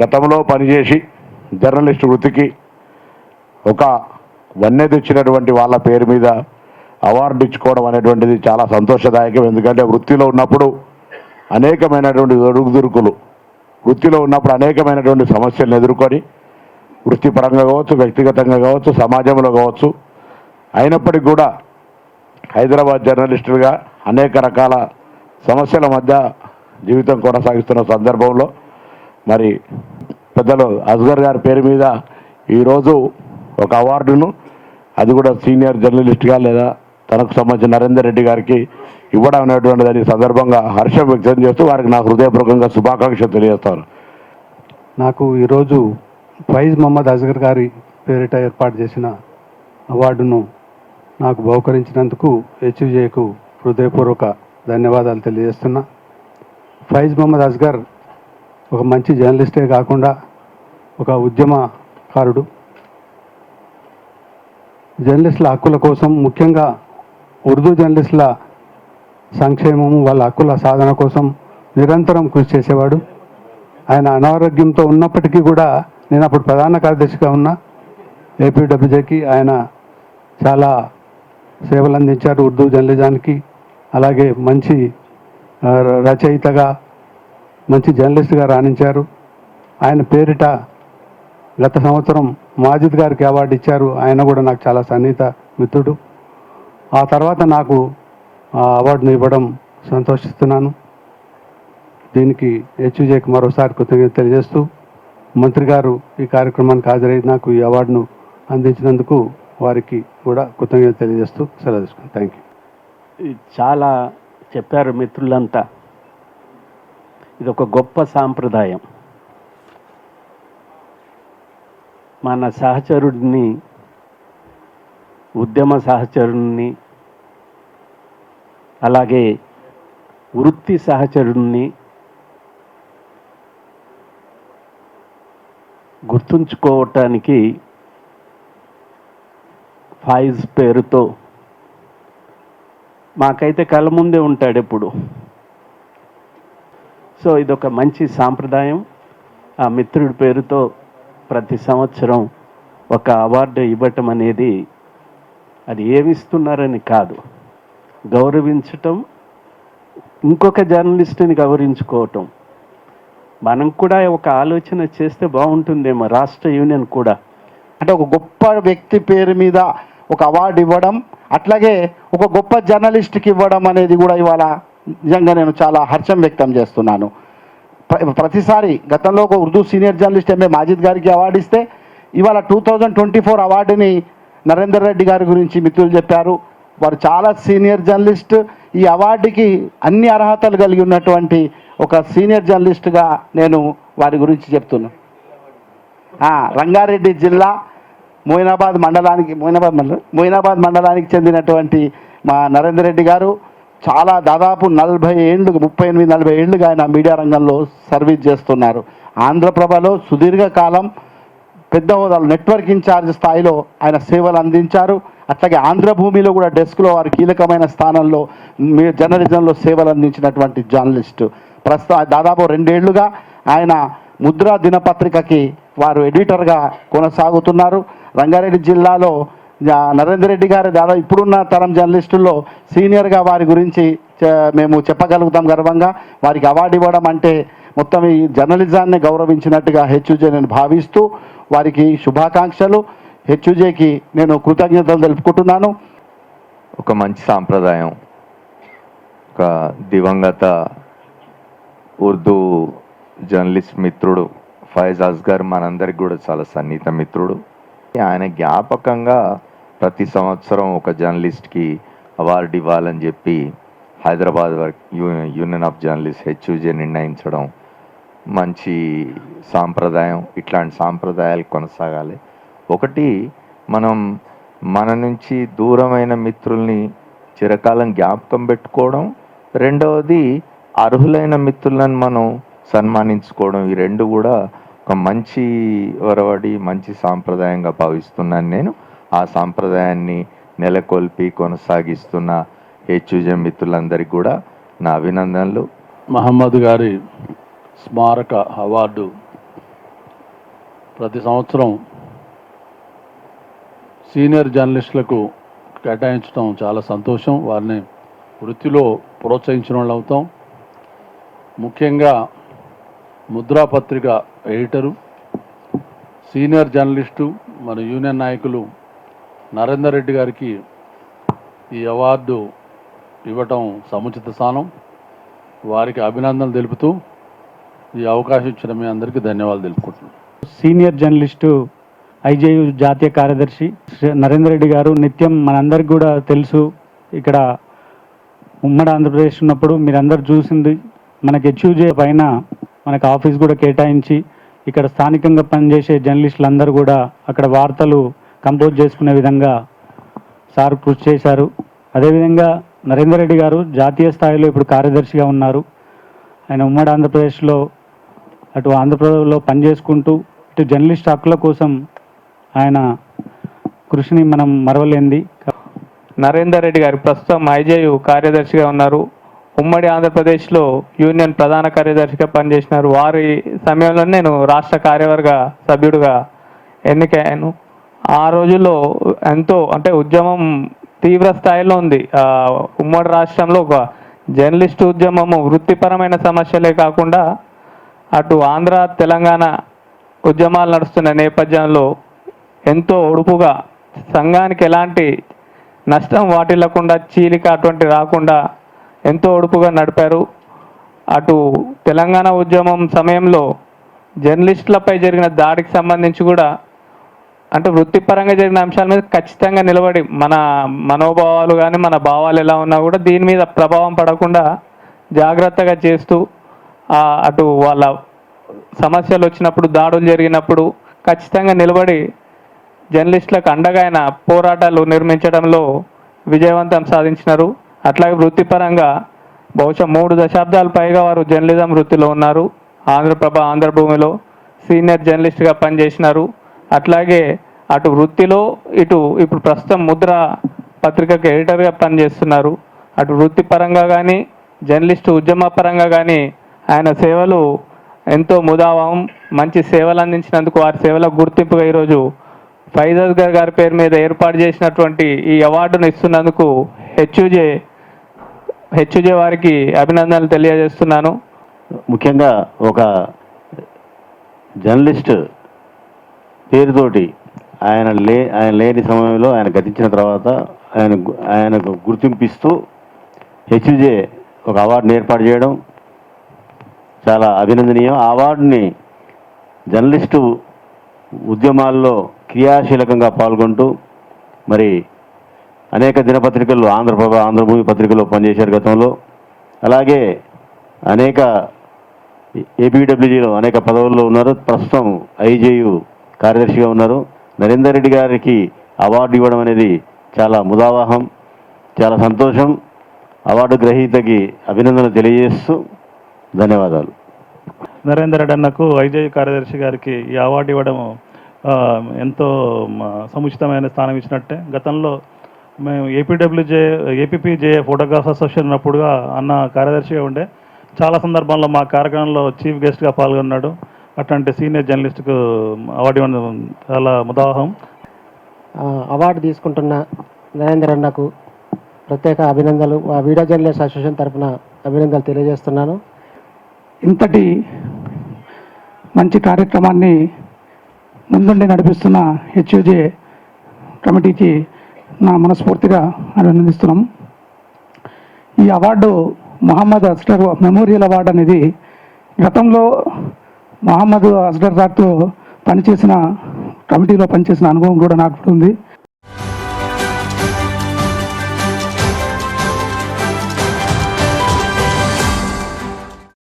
గతంలో పనిచేసి జర్నలిస్ట్ వృత్తికి ఒక వన్నె తెచ్చినటువంటి వాళ్ళ పేరు మీద అవార్డు ఇచ్చుకోవడం అనేటువంటిది చాలా సంతోషదాయకం. ఎందుకంటే వృత్తిలో ఉన్నప్పుడు అనేకమైనటువంటి ఒడుగుదురుకులు వృత్తిలో ఉన్నప్పుడు అనేకమైనటువంటి సమస్యలను ఎదుర్కొని వృత్తిపరంగా కావచ్చు వ్యక్తిగతంగా కావచ్చు సమాజంలో కావచ్చు అయినప్పటికీ కూడా హైదరాబాద్ జర్నలిస్టులుగా అనేక రకాల సమస్యల మధ్య జీవితం కొనసాగిస్తున్న సందర్భంలో మరి పెద్దలు అస్గర్ గారి పేరు మీద ఈరోజు ఒక అవార్డును అది కూడా సీనియర్ జర్నలిస్ట్గా లేదా తనకు సంబంధించిన నరేందర్ రెడ్డి గారికి ఇవ్వడం అనేటువంటి దాని సందర్భంగా హర్షం వ్యక్తం చేస్తూ వారికి నా హృదయపూర్వకంగా శుభాకాంక్షలు తెలియజేస్తాను. నాకు ఈరోజు ఫైజ్ మహమ్మద్ అజ్గర్ గారి పేరిట ఏర్పాటు చేసిన అవార్డును నాకు బహుకరించినందుకు హెచ్యుజేకు హృదయపూర్వక ధన్యవాదాలు తెలియజేస్తున్నా. ఫైజ్ మహమ్మద్ అస్గర్ ఒక మంచి జర్నలిస్టే కాకుండా ఒక ఉద్యమకారుడు. జర్నలిస్టుల హక్కుల కోసం ముఖ్యంగా ఉర్దూ జర్నలిస్టుల సంక్షేమము వాళ్ళ హక్కుల సాధన కోసం నిరంతరం కృషి చేసేవాడు. ఆయన అనారోగ్యంతో ఉన్నప్పటికీ కూడా నేను అప్పుడు ప్రధాన కార్యదర్శిగా ఉన్నా ఏపీడబ్ల్యూజేకి ఆయన చాలా సేవలు అందించారు ఉర్దూ జర్నలిజానికి. అలాగే మంచి రచయితగా మంచి జర్నలిస్ట్గా రాణించారు. ఆయన పేరిట గత సంవత్సరం మాజిద్ గారికి అవార్డు ఇచ్చారు. ఆయన కూడా నాకు చాలా సన్నిహిత మిత్రుడు. ఆ తర్వాత నాకు ఆ అవార్డును ఇవ్వడం సంతోషిస్తున్నాను. దీనికి హెచ్యుజేకి మరోసారి కృతజ్ఞత తెలియజేస్తూ మంత్రి గారు ఈ కార్యక్రమానికి హాజరై నాకు ఈ అవార్డును అందించినందుకు వారికి కూడా కృతజ్ఞత తెలియజేస్తూ సెలవు తీసుకున్నాను థ్యాంక్ యూ చాలా చెప్పారు మిత్రులంతా. ఇది ఒక గొప్ప సాంప్రదాయం. మన సహచరుడిని ఉద్యమ సహచరుడిని అలాగే వృత్తి సహచరుడిని గుర్తుంచుకోవటానికి ఫైజ్ పేరుతో మాకైతే కళ్ళ ముందే ఉంటాడు ఎప్పుడు. సో ఇదొక మంచి సాంప్రదాయం. ఆ మిత్రుడి పేరుతో ప్రతి సంవత్సరం ఒక అవార్డు ఇవ్వటం అనేది అది ఏమిస్తున్నారని కాదు. గౌరవించటం ఇంకొక జర్నలిస్ట్ని గౌరవించుకోవటం. మనం కూడా ఒక ఆలోచన చేస్తే బాగుంటుందేమో రాష్ట్ర యూనియన్ కూడా. అంటే ఒక గొప్ప వ్యక్తి పేరు మీద ఒక అవార్డు ఇవ్వడం అట్లాగే ఒక గొప్ప జర్నలిస్ట్కి ఇవ్వడం అనేది కూడా ఇవాళ నిజంగా నేను చాలా హర్షం వ్యక్తం చేస్తున్నాను. ప్ర- ప్రతిసారి గతంలో ఒక Urdu senior journalist MA Majid గారికి అవార్డు ఇస్తే ఇవాళ టూ థౌజండ్ ట్వంటీ ఫోర్ అవార్డుని నరేందర్ రెడ్డి గారి గురించి మిత్రులు చెప్పారు. వారు చాలా సీనియర్ జర్నలిస్ట్. ఈ అవార్డుకి అన్ని అర్హతలు కలిగి ఉన్నటువంటి ఒక సీనియర్ జర్నలిస్ట్గా నేను వారి గురించి చెప్తున్నాను రంగారెడ్డి జిల్లా మోయినాబాద్ మండలానికి మోయినాబాద్ మండలం మోయినాబాద్ మండలానికి చెందినటువంటి మా నరేందర్ రెడ్డి గారు చాలా దాదాపు నలభై ఏళ్ళు ముప్పై ఎనిమిది నలభై ఏళ్ళుగా ఆయన మీడియా రంగంలో సర్వీస్ చేస్తున్నారు. ఆంధ్రప్రభలో సుదీర్ఘకాలం పెద్ద హోదాలు నెట్వర్క్ ఇన్ఛార్జ్ స్థాయిలో ఆయన సేవలు అందించారు. అట్లాగే ఆంధ్రభూమిలో కూడా డెస్క్లో వారు కీలకమైన స్థానంలో మీ జర్నలిజంలో సేవలు అందించినటువంటి జర్నలిస్టు. ప్రస్తుతం దాదాపు రెండేళ్ళుగా ఆయన ముద్రా దినపత్రికకి వారు ఎడిటర్గా కొనసాగుతున్నారు. రంగారెడ్డి జిల్లాలో నరేందర్ రెడ్డి గారు దాదాపు ఇప్పుడున్న తరం జర్నలిస్టుల్లో సీనియర్గా వారి గురించి మేము చెప్పగలుగుతాం గర్వంగా. వారికి అవార్డు ఇవ్వడం అంటే మొత్తం ఈ జర్నలిజాన్ని గౌరవించినట్టుగా హెచ్యుజే నేను భావిస్తూ వారికి శుభాకాంక్షలు. హెచ్యుజేకి నేను కృతజ్ఞతలు తెలుపుకుంటున్నాను. ఒక మంచి సాంప్రదాయం ఒక దివంగత ఉర్దూ జర్నలిస్ట్ మిత్రుడు ఫైజ్ అస్గర్ మనందరికి కూడా చాలా సన్నిహిత మిత్రుడు. ఆయన జ్ఞాపకంగా ప్రతి సంవత్సరం ఒక జర్నలిస్ట్కి అవార్డు ఇవ్వాలని చెప్పి Hyderabad work union of journalist HUJ నిర్ణయించడం మంచి సాంప్రదాయం. ఇట్లాంటి సాంప్రదాయాలు కొనసాగాలి. ఒకటి మనం మన నుంచి దూరమైన మిత్రుల్ని చిరకాలం జ్ఞాపకం పెట్టుకోవడం. రెండవది అర్హులైన మిత్రులను మనం సన్మానించుకోవడం. ఈ రెండు కూడా ఒక మంచి ఒరవడి మంచి సాంప్రదాయంగా భావిస్తున్నాను నేను. ఆ సాంప్రదాయాన్ని నెలకొల్పి కొనసాగిస్తున్న హెచ్యుజే మిత్రులందరికీ కూడా నా అభినందనలు. మహమ్మద్ గారి స్మారక అవార్డు ప్రతి సంవత్సరం సీనియర్ జర్నలిస్టులకు కేటాయించడం చాలా సంతోషం. వారిని వృత్తిలో ప్రోత్సహించిన వాళ్ళు అవుతాం. ముఖ్యంగా ముద్రా పత్రిక ఎడిటరు సీనియర్ జర్నలిస్టు మన యూనియన్ నాయకులు నరేందర్ రెడ్డి గారికి ఈ అవార్డు ఇవ్వటం సముచిత స్థానం. వారికి అభినందనలు తెలుపుతూ ఈ అవకాశం ఇచ్చిన మీ అందరికీ ధన్యవాదాలు తెలుపుకుంటున్నాను. సీనియర్ జర్నలిస్టు ఐజేయు జాతీయ కార్యదర్శి శ్రీ నరేందర్ రెడ్డి గారు నిత్యం మనందరికి కూడా తెలుసు. ఇక్కడ ఉమ్మడి ఆంధ్రప్రదేశ్ ఉన్నప్పుడు మీరందరూ చూసింది మనకి హెచ్యూజే పైన మనకు ఆఫీస్ కూడా కేటాయించి ఇక్కడ స్థానికంగా పనిచేసే జర్నలిస్టులు అందరూ కూడా అక్కడ వార్తలు కంపోజ్ చేసుకునే విధంగా సార్ కృషి చేశారు. అదేవిధంగా నరేందర్ రెడ్డి గారు జాతీయ స్థాయిలో ఇప్పుడు కార్యదర్శిగా ఉన్నారు. ఆయన ఉమ్మడి ఆంధ్రప్రదేశ్లో అటు ఆంధ్రప్రదేశ్లో పనిచేసుకుంటూ ఇటు జర్నలిస్ట్ హక్కుల కోసం ఆయన కృషిని మనం మరవలేంది. నరేందర్ రెడ్డి గారు ప్రస్తుతం ఐజేయు కార్యదర్శిగా ఉన్నారు. ఉమ్మడి ఆంధ్రప్రదేశ్లో యూనియన్ ప్రధాన కార్యదర్శిగా పనిచేసినారు. వారి సమయంలో నేను రాష్ట్ర కార్యవర్గ సభ్యుడిగా ఎన్నికయ్యాను. ఆ రోజుల్లో ఎంతో అంటే ఉద్యమం తీవ్ర స్థాయిలో ఉంది. ఉమ్మడి రాష్ట్రంలో ఒక జర్నలిస్ట్ ఉద్యమము వృత్తిపరమైన సమస్యలే కాకుండా అటు ఆంధ్ర తెలంగాణ ఉద్యమాలు నడుస్తున్న నేపథ్యంలో ఎంతో ఒడుపుగా సంఘానికి ఎలాంటి నష్టం వాటిల్లకుండా చీలిక అటువంటి రాకుండా ఎంతో ఒడుపుగా నడిపారు. అటు తెలంగాణ ఉద్యమం సమయంలో జర్నలిస్టులపై జరిగిన దాడికి సంబంధించి కూడా అంటే వృత్తిపరంగా జరిగిన అంశాల మీద ఖచ్చితంగా నిలబడి మన మనోభావాలు కానీ మన భావాలు ఎలా ఉన్నా కూడా దీని మీద ప్రభావం పడకుండా జాగ్రత్తగా చేస్తూ అటు వాళ్ళ సమస్యలు వచ్చినప్పుడు దాడులు జరిగినప్పుడు ఖచ్చితంగా నిలబడి జర్నలిస్టులకు అండగా పోరాటాలు నిర్మించడంలో విజయవంతం సాధించినారు. అట్లాగే వృత్తిపరంగా బహుశా మూడు దశాబ్దాల పైగా వారు జర్నలిజం వృత్తిలో ఉన్నారు. ఆంధ్రప్రభ ఆంధ్రభూమిలో సీనియర్ జర్నలిస్ట్గా పనిచేసినారు. అట్లాగే అటు వృత్తిలో ఇటు ఇప్పుడు ప్రస్తుతం ముద్ర పత్రికకు ఎడిటర్గా పనిచేస్తున్నారు. అటు వృత్తిపరంగా కానీ జర్నలిస్టు ఉద్యమ పరంగా కానీ ఆయన సేవలు ఎంతో ముదావం మంచి సేవలు అందించినందుకు వారి సేవలకు గుర్తింపుగా ఈరోజు ఫైజాజ్ గారి గారి పేరు మీద ఏర్పాటు చేసినటువంటి ఈ అవార్డును ఇస్తున్నందుకు హెచ్యుజే హెచ్యుజే వారికి అభినందనలు తెలియజేస్తున్నాను. ముఖ్యంగా ఒక జర్నలిస్ట్ పేరుతోటి ఆయన లే ఆయన లేని సమయంలో ఆయన గతించిన తర్వాత ఆయన ఆయనకు గుర్తింపిస్తూ హెచ్జే ఒక అవార్డుని ఏర్పాటు చేయడం చాలా అభినందనీయం. ఆ అవార్డుని జర్నలిస్టు ఉద్యమాల్లో క్రియాశీలకంగా పాల్గొంటూ మరి అనేక దినపత్రికల్లో ఆంధ్రప్రభ ఆంధ్రభూమి పత్రికలో పనిచేశారు గతంలో. అలాగే అనేక ఏపీడబ్ల్యూజీలో అనేక పదవుల్లో ఉన్నారు. ప్రస్తుతం ఐజేయు కార్యదర్శిగా ఉన్నారు. నరేందర్ రెడ్డి గారికి అవార్డు ఇవ్వడం అనేది చాలా ముదావాహం చాలా సంతోషం. అవార్డు గ్రహీతకి అభినందనలు తెలియజేస్తూ ధన్యవాదాలు. నరేందర్ రెడ్డి అన్నకు ఐజేయు కార్యదర్శి గారికి ఈ అవార్డు ఇవ్వడం ఎంతో సముచితమైన స్థానం ఇచ్చినట్టే. గతంలో మేము ఏపీడబ్ల్యూజే ఏపీపీజే ఫోటోగ్రాఫ్ అసోసియేషన్ ఉన్నప్పుడుగా అన్న కార్యదర్శిగా ఉండే. చాలా సందర్భాల్లో మా కార్యక్రమంలో చీఫ్ గెస్ట్గా పాల్గొన్నాడు. అట్లాంటి సీనియర్ జర్నలిస్ట్కు అవార్డు ఇవ్వడం చాలా ముదావహం ఆ, అవార్డు తీసుకుంటున్న నరేందర్ అన్నకు ప్రత్యేక అభినందనలు. ఆ వీడియో జర్నలిస్ట్ అసోసియేషన్ తరఫున అభినందనలు తెలియజేస్తున్నాను. ఇంతటి మంచి కార్యక్రమాన్ని ముందుండి నడిపిస్తున్న హెచ్యూజే కమిటీకి నా మనస్ఫూర్తిగా అభినందిస్తున్నాం. ఈ award Mohammed Asgar memorial award అనేది గతంలో మహమ్మద్ అస్గర్ గారితో పనిచేసిన కమిటీలో పనిచేసిన అనుభవం కూడా నాకు ఉంది.